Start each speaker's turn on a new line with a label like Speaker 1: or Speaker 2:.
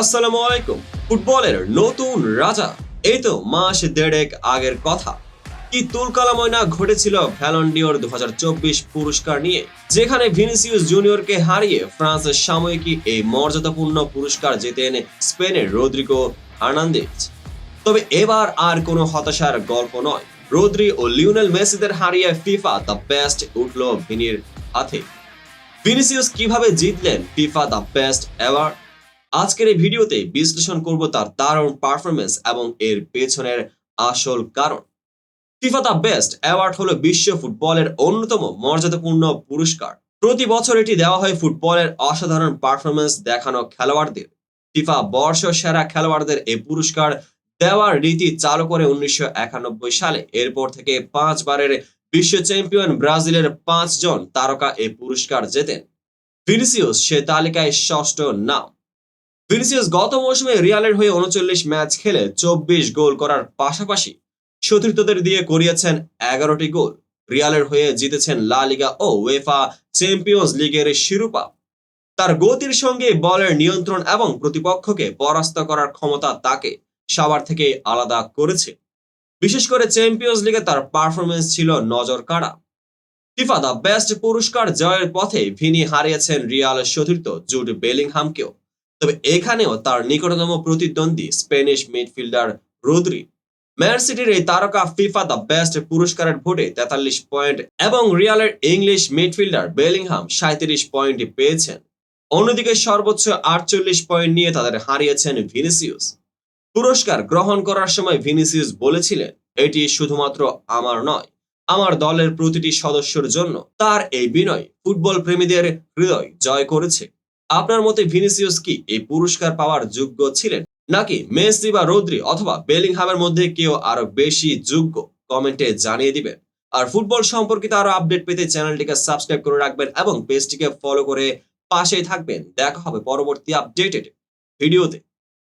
Speaker 1: আসসালামু আলাইকুম, ফুটবলের নতুন রাজা। এই তো মাস দেড়েক আগের কথা। কি ঘটেছিল ভ্যালন্ডিওর দু পুরস্কার নিয়ে, যেখানে ভিনিসিয়াস জুনিয়রকে হারিয়ে ফ্রান্সের সাময়িকী এই মর্যাদাপূর্ণ পুরস্কার জেতেন স্পেনের রদ্রিগো হার্নান্দেজ। তবে এবার আর কোনো হতাশার গল্প নয়। রোদ্রি ও লিওনেল মেসিদের হারিয়ে ফিফা দ্য বেস্ট উঠল ভিনির হাতে। ভিনিসিউস কীভাবে জিতলেন ফিফা দ্য বেস্ট অ্যাওয়ার্ড? আজকের এই ভিডিওতে বিশ্লেষণ করব তার দারুণ পারফরমেন্স এবং এর পেছনের আসল কারণ। ফিফা দ্য বেস্ট অ্যাওয়ার্ড হলো বিশ্ব ফুটবলের অন্যতম মর্যাদাপূর্ণ পুরস্কার। প্রতি বছর এটি দেওয়া হয় ফুটবলের অসাধারণ পারফরমেন্স দেখানো খেলোয়াড়দের। ফিফা বর্ষ সেরা খেলোয়াড়দের এই পুরস্কার দেওয়ার রীতি চালু করে উনিশশো একানব্বই সালে। এরপর থেকে পাঁচবারের বিশ্ব চ্যাম্পিয়ন ব্রাজিলের পাঁচজন তারকা এই পুরস্কার জেতেন। ভিনিসিয়াস সে তালিকায় ষষ্ঠ নাম। ভিনিসিয়াস গত মৌসুমে রিয়ালের হয়ে উনচল্লিশ ম্যাচ খেলে চব্বিশ গোল করার পাশাপাশি সতীর্থদের দিয়ে করিয়েছেন এগারোটি গোল। রিয়ালের হয়ে জিতেছেন লা লিগা ও ওয়েফা চ্যাম্পিয়ন্স লিগের শিরোপা। তার গতির সঙ্গে বলের নিয়ন্ত্রণ এবং প্রতিপক্ষকে পরাস্ত করার ক্ষমতা তাকে সবার থেকে আলাদা করেছে। বিশেষ করে চ্যাম্পিয়ন্স লিগে তার পারফরমেন্স ছিল নজর কাড়া ফিফা দ্য বেস্ট পুরস্কার জয়ের পথে ভিনি হারিয়েছেন রিয়াল সতীর্থ জুড বেলিংহামকেও। তবে এখানেও তার নিকটতম প্রতিদ্বন্দ্বী স্পেনিশ মিডফিল্ডার রোদ্রি ম্যান সিটির এই তারকা ফিফা দ্য বেস্ট পুরস্কারের ভোটে তেতাল্লিশ পয়েন্ট এবং রিয়ালের ইংলিশ মিডফিল্ডার বেলিংহাম সাঁত্রিশ পয়েন্ট পেয়েছেন। অন্যদিকে সর্বোচ্চ আটচল্লিশ পয়েন্ট নিয়ে তাদের হারিয়েছেন ভিনিসিয়াস পুরস্কার গ্রহণ করার সময় ভিনিসিয়াস বলেছিলেন, এটি শুধুমাত্র আমার নয়, আমার দলের প্রতিটি সদস্যর জন্য তার এই বিনয় ফুটবল প্রেমীদের হৃদয় জয় করেছে। আপনার মতে ভিনিসিয়াস কি এই পুরস্কার পাওয়ার যোগ্য ছিলেন? নাকি মেসি বা রোদ্রি অথবা বেলিংহামের মধ্যে কেউ আরও বেশি যোগ্য? কমেন্টে জানিয়ে দিবেন। আর ফুটবল সম্পর্কিত আরও আপডেট পেতে চ্যানেলটিকে সাবস্ক্রাইব করে রাখবেন এবং পেজটিকে ফলো করে পাশেই থাকবেন। দেখা হবে পরবর্তী আপডেটেড ভিডিওতে।